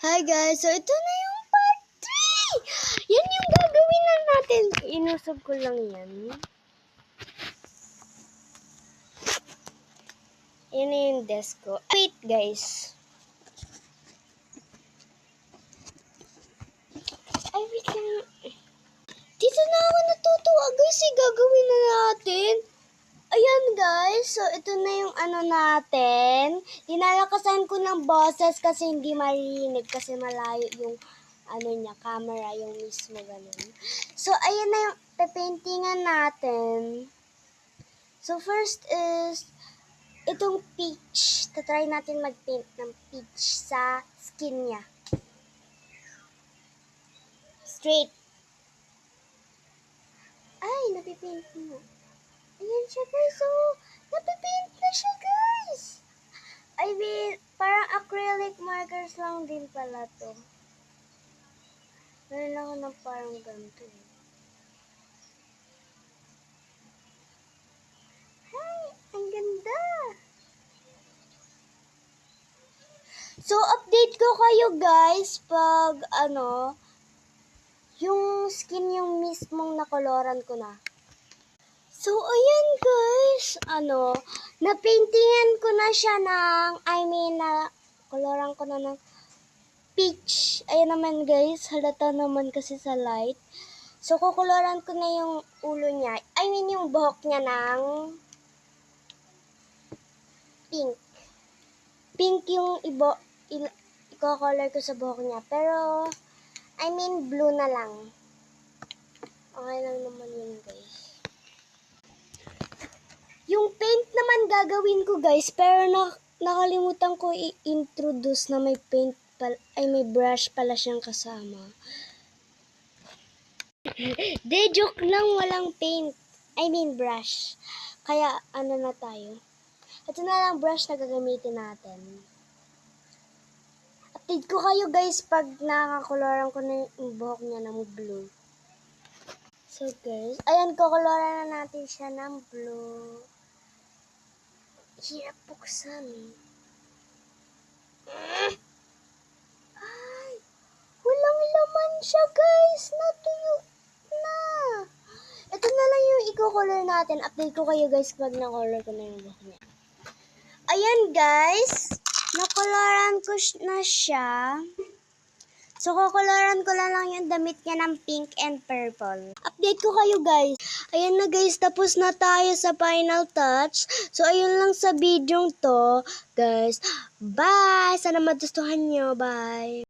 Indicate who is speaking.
Speaker 1: Hi guys, so ito na yung part 3! Yan yung gagawin na natin. Inusog ko lang yan. Yan na yung desk ko. Wait guys. Ay, wait lang. Dito na ako natutuwa guys. Eh, gagawin na natin. Ayan guys, so ito na yung ano natin. Dinalakasan ko ng boses kasi hindi marinig kasi malayo yung ano niya, camera, yung mismo ganun. So ayan na yung paintingan natin. So first is itong peach. Tatry natin mag-paint ng peach sa skin niya. Straight. Ay, napipaint mo. Ayan siya guys, oh. Napipaint na siya guys. I mean, parang acrylic markers lang din pala to. Meron ako ng parang ganito. eh. Hi, ang ganda. So, update ko kayo guys pag ano, yung skin yung mismong nakoloran ko na. So, ayan guys, ano, napaintingan ko na siya ng, I mean, na, koloran ko na ng peach. Ayan naman guys, halata naman kasi sa light. So, kukoloran ko na yung ulo niya. I mean, yung buhok niya ng pink. Pink yung ibo, il, iko-color ko sa buhok niya. Pero, I mean, blue na lang. Okay lang naman yun guys. Yung paint naman gagawin ko guys, pero na, nakalimutan ko i-introduce na may paint pal ay may brush pala siyang kasama. De, joke lang, walang paint. I mean brush. Kaya ano na tayo. Ito na lang brush na gagamitin natin. Update ko kayo guys pag nakakoloran ko na yung buhok niya ng blue. So guys, ayan, kukoloran na natin siya ng blue. Hirap buksan. Ay, walang laman siya guys. Natuyo na. Ito na lang yung i-color natin. Update ko kayo guys pag na-color ko na yung buhok niya. Ayan guys, nakoloran ko na siya. So, kukoloran ko lang yung damit niya ng pink and purple. Update ko kayo guys. Ayan na guys, tapos na tayo sa final touch. So, ayun lang sa video to. Guys, bye! Sana magustuhan nyo. Bye!